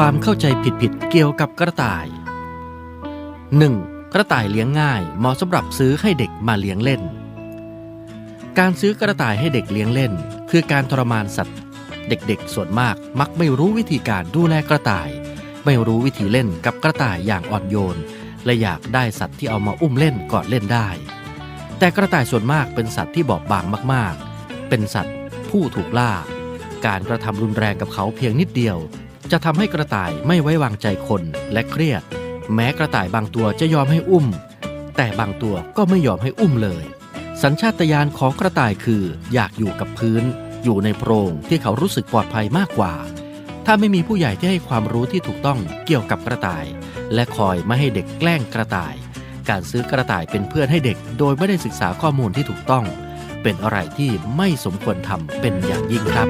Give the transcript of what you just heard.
ความเข้าใจผิดๆเกี่ยวกับกระต่าย 1. กระต่ายเลี้ยงง่ายเหมาะสำหรับซื้อให้เด็กมาเลี้ยงเล่น การซื้อกระต่ายให้เด็กเลี้ยงเล่น คือการทรมานสัตว์ เด็กๆ ส่วนมากมักไม่รู้วิธีการดูแลกระต่าย ไม่รู้วิธีเล่นกับกระต่ายอย่างอ่อนโยน และอยากได้สัตว์ที่เอามาอุ้มเล่นก่อนเล่นได้ แต่กระต่ายส่วนมากเป็นสัตว์ที่บอบบางมากๆ เป็นสัตว์ผู้ถูกล่า การกระทำรุนแรงกับเขาเพียงนิดเดียว จะทำให้กระต่ายไม่ไว้วางใจคนและเครียด แม้กระต่ายบางตัวจะยอมให้อุ้ม แต่บางตัวก็ไม่ยอมให้อุ้มเลย สัญชาตญาณของกระต่ายคืออยากอยู่กับพื้น อยู่ในโพรงที่เขารู้สึกปลอดภัยมากกว่า ถ้าไม่มีผู้ใหญ่ที่ให้ความรู้ที่ถูกต้องเกี่ยวกับกระต่าย และคอยไม่ให้เด็กแกล้งกระต่าย การซื้อกระต่ายเป็นเพื่อนให้เด็ก โดยไม่ได้ศึกษาข้อมูลที่ถูกต้อง เป็นอะไรที่ไม่สมควรทำเป็นอย่างยิ่งครับ